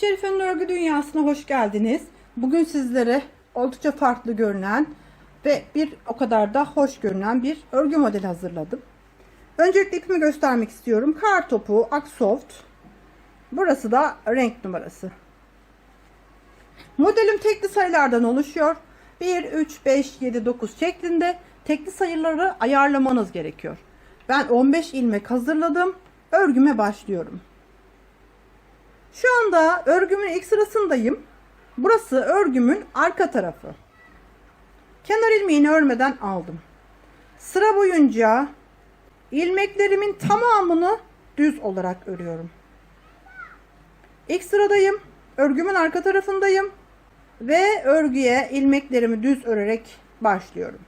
Şerife'nin örgü dünyasına hoş geldiniz. Bugün sizlere oldukça farklı görünen ve bir o kadar da hoş görünen bir örgü modeli hazırladım. Öncelikle ipimi göstermek istiyorum. Kar topu, Aksoft. Burası da renk numarası. Modelim tekli sayılardan oluşuyor. 1, 3, 5, 7, 9 şeklinde tekli sayıları ayarlamanız gerekiyor. Ben 15 ilmek hazırladım. Örgüme başlıyorum. Şu anda örgümün ilk sırasındayım. Burası örgümün arka tarafı. Kenar ilmeğini örmeden aldım. Sıra boyunca ilmeklerimin tamamını düz olarak örüyorum. İlk sıradayım. Örgümün arka tarafındayım. Ve örgüye ilmeklerimi düz örerek başlıyorum.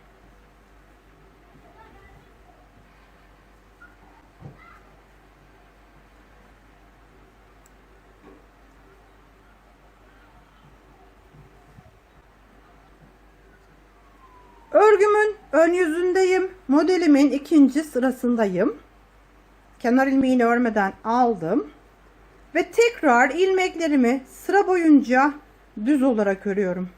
Örgümün ön yüzündeyim. Modelimin ikinci sırasındayım. Kenar ilmeğini örmeden aldım. Ve tekrar ilmeklerimi sıra boyunca düz olarak örüyorum.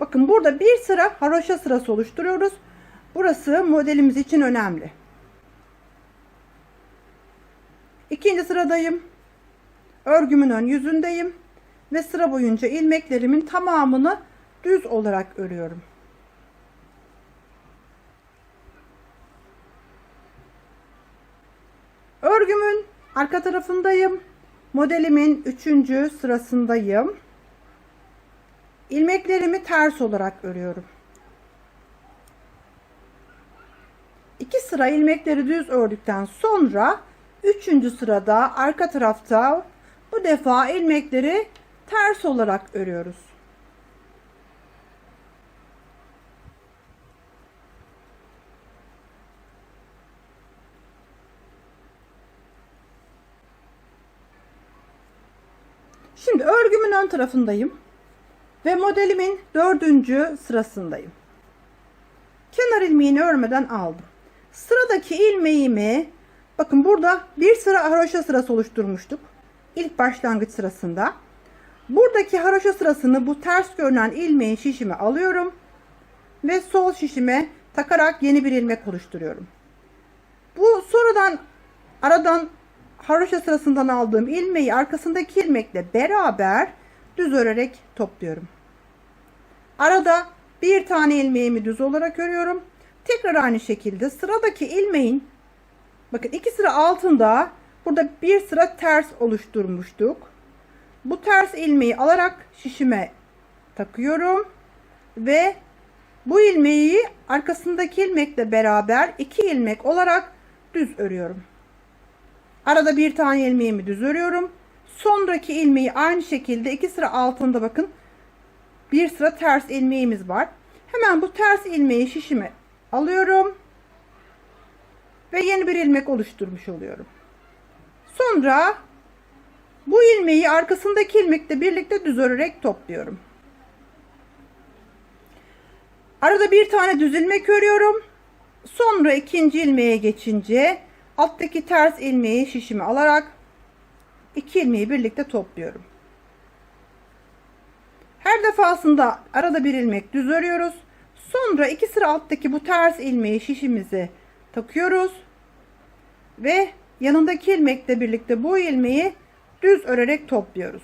Bakın burada bir sıra haroşa sırası oluşturuyoruz. Burası modelimiz için önemli. İkinci sıradayım. Örgümün ön yüzündeyim ve sıra boyunca ilmeklerimin tamamını düz olarak örüyorum. Örgümün arka tarafındayım. Modelimin üçüncü sırasındayım. İlmeklerimi ters olarak örüyorum. İki sıra ilmekleri düz ördükten sonra üçüncü sırada arka tarafta bu defa ilmekleri ters olarak örüyoruz. Şimdi örgümün ön tarafındayım ve modelimin dördüncü sırasındayım. Kenar ilmeğini örmeden aldım. Sıradaki ilmeğimi bakın burada bir sıra haroşa sırası oluşturmuştuk. İlk başlangıç sırasında. Buradaki haroşa sırasını bu ters görünen ilmeğin şişime alıyorum. Ve sol şişime takarak yeni bir ilmek oluşturuyorum. Bu sonradan aradan haroşa sırasından aldığım ilmeği arkasındaki ilmekle beraber düz örerek topluyorum. Arada bir tane ilmeğimi düz olarak örüyorum. Tekrar aynı şekilde sıradaki ilmeğin bakın iki sıra altında burada bir sıra ters oluşturmuştuk. Bu ters ilmeği alarak şişime takıyorum ve bu ilmeği arkasındaki ilmekle beraber iki ilmek olarak düz örüyorum. Arada bir tane ilmeğimi düz örüyorum. Sonraki ilmeği aynı şekilde iki sıra altında bakın bir sıra ters ilmeğimiz var. Hemen bu ters ilmeği şişime alıyorum. Ve yeni bir ilmek oluşturmuş oluyorum. Sonra bu ilmeği arkasındaki ilmekle birlikte düz örerek topluyorum. Arada bir tane düz ilmek örüyorum. Sonra ikinci ilmeğe geçince alttaki ters ilmeği şişime alarak iki ilmeği birlikte topluyorum. Her defasında arada bir ilmek düz örüyoruz. Sonra iki sıra alttaki bu ters ilmeği şişimize takıyoruz. Ve yanındaki ilmekle birlikte bu ilmeği düz örerek topluyoruz.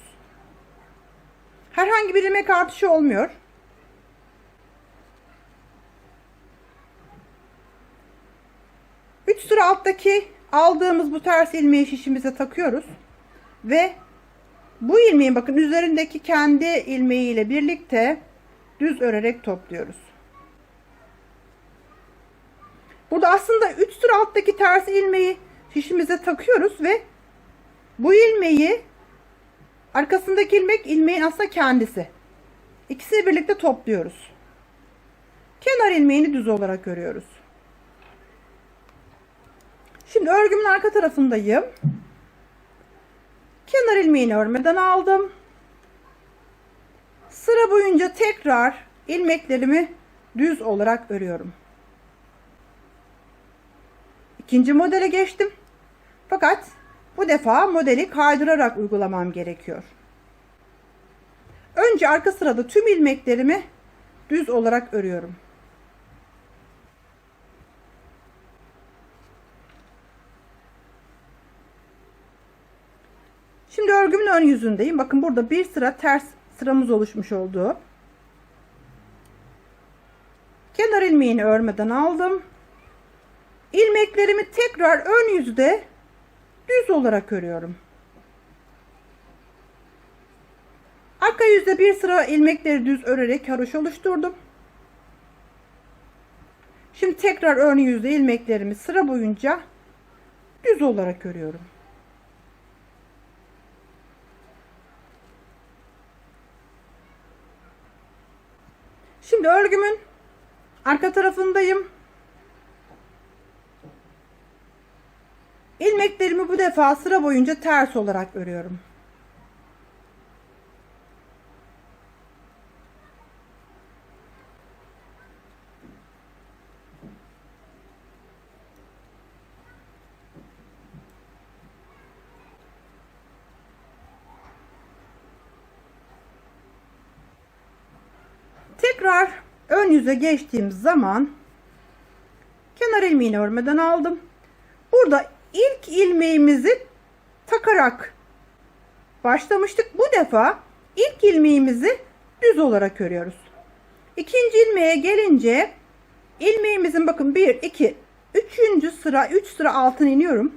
Herhangi bir ilmek artışı olmuyor. Üç sıra alttaki aldığımız bu ters ilmeği şişimize takıyoruz. Ve bu ilmeğin bakın üzerindeki kendi ilmeğiyle birlikte düz örerek topluyoruz. Burada aslında 3 sıra alttaki ters ilmeği şişimize takıyoruz ve bu ilmeği arkasındaki ilmek ilmeğin aslında kendisi. İkisini birlikte topluyoruz. Kenar ilmeğini düz olarak örüyoruz. Şimdi örgümün arka tarafındayım. Kenar ilmeğini örmeden aldım. Sıra boyunca tekrar ilmeklerimi düz olarak örüyorum. İkinci modele geçtim. Fakat Bu defa modeli kaydırarak uygulamam gerekiyor. Önce arka sırada tüm ilmeklerimi düz olarak örüyorum. Şimdi örgümün ön yüzündeyim. Bakın burada bir sıra ters sıramız oluşmuş oldu. Kenar ilmeğini örmeden aldım. İlmeklerimi tekrar ön yüzde düz olarak örüyorum. Arka yüzde bir sıra ilmekleri düz örerek haroş oluşturdum. Şimdi tekrar ön yüzde ilmeklerimi sıra boyunca düz olarak örüyorum. Şimdi örgümün arka tarafındayım. İlmeklerimi bu defa sıra boyunca ters olarak örüyorum. Tekrar ön yüze geçtiğim zaman kenar ilmeğini örmeden aldım. Burada ilk ilmeğimizi takarak başlamıştık. Bu defa ilk ilmeğimizi düz olarak örüyoruz. İkinci ilmeğe gelince ilmeğimizin bakın 1 2 3. sıra 3 sıra altın iniyorum.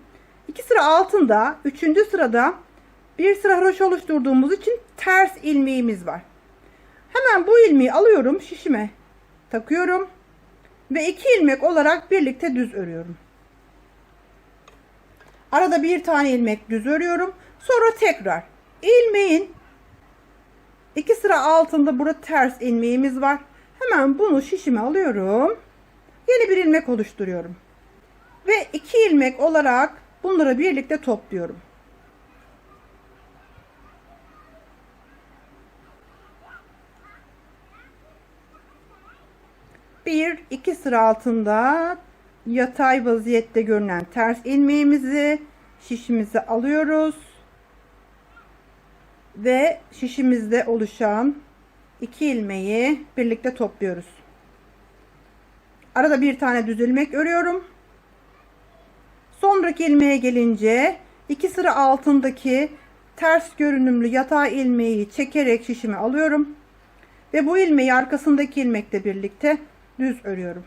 2 sıra altında 3. sırada bir sıra haroşa oluşturduğumuz için ters ilmeğimiz var. Hemen bu ilmeği alıyorum şişime takıyorum ve iki ilmek olarak birlikte düz örüyorum. Arada bir tane ilmek düz örüyorum. Sonra tekrar ilmeğin iki sıra altında burada ters ilmeğimiz var. Hemen bunu şişime alıyorum. Yeni bir ilmek oluşturuyorum. Ve iki ilmek olarak bunları birlikte topluyorum. Bir iki sıra altında yatay vaziyette görünen ters ilmeğimizi şişimize alıyoruz ve şişimizde oluşan iki ilmeği birlikte topluyoruz. Arada bir tane düz ilmek örüyorum. Sonraki ilmeğe gelince iki sıra altındaki ters görünümlü yatay ilmeği çekerek şişimi alıyorum ve bu ilmeği arkasındaki ilmekle birlikte düz örüyorum.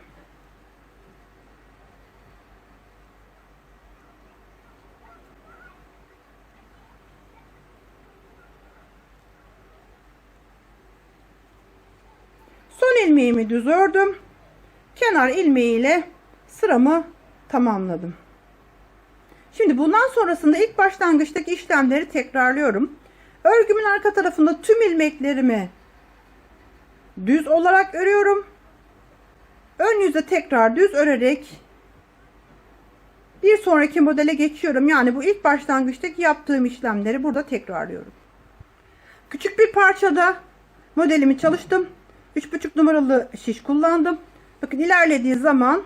İlmeğimi düz ördüm. Kenar ilmeğiyle sıramı tamamladım. Şimdi bundan sonrasında ilk başlangıçtaki işlemleri tekrarlıyorum. Örgümün arka tarafında tüm ilmeklerimi düz olarak örüyorum. Ön yüze tekrar düz örerek bir sonraki modele geçiyorum. Yani bu ilk başlangıçtaki yaptığım işlemleri burada tekrarlıyorum. Küçük bir parçada modelimi çalıştım. 3,5 numaralı şiş kullandım. Bakın ilerlediği zaman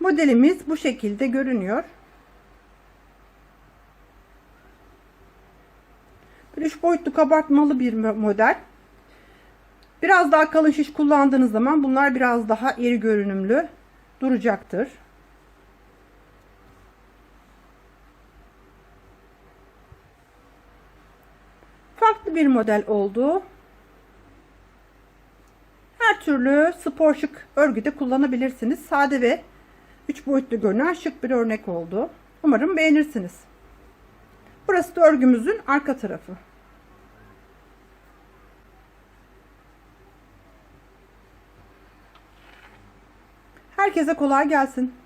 modelimiz bu şekilde görünüyor. 3 boyutlu kabartmalı bir model. Biraz daha kalın şiş kullandığınız zaman bunlar biraz daha iri görünümlü duracaktır. Farklı bir model oldu. Her türlü spor şık örgüde kullanabilirsiniz. Sade ve 3 boyutlu görünen şık bir örnek oldu. Umarım beğenirsiniz. Burası da örgümüzün arka tarafı. Herkese kolay gelsin.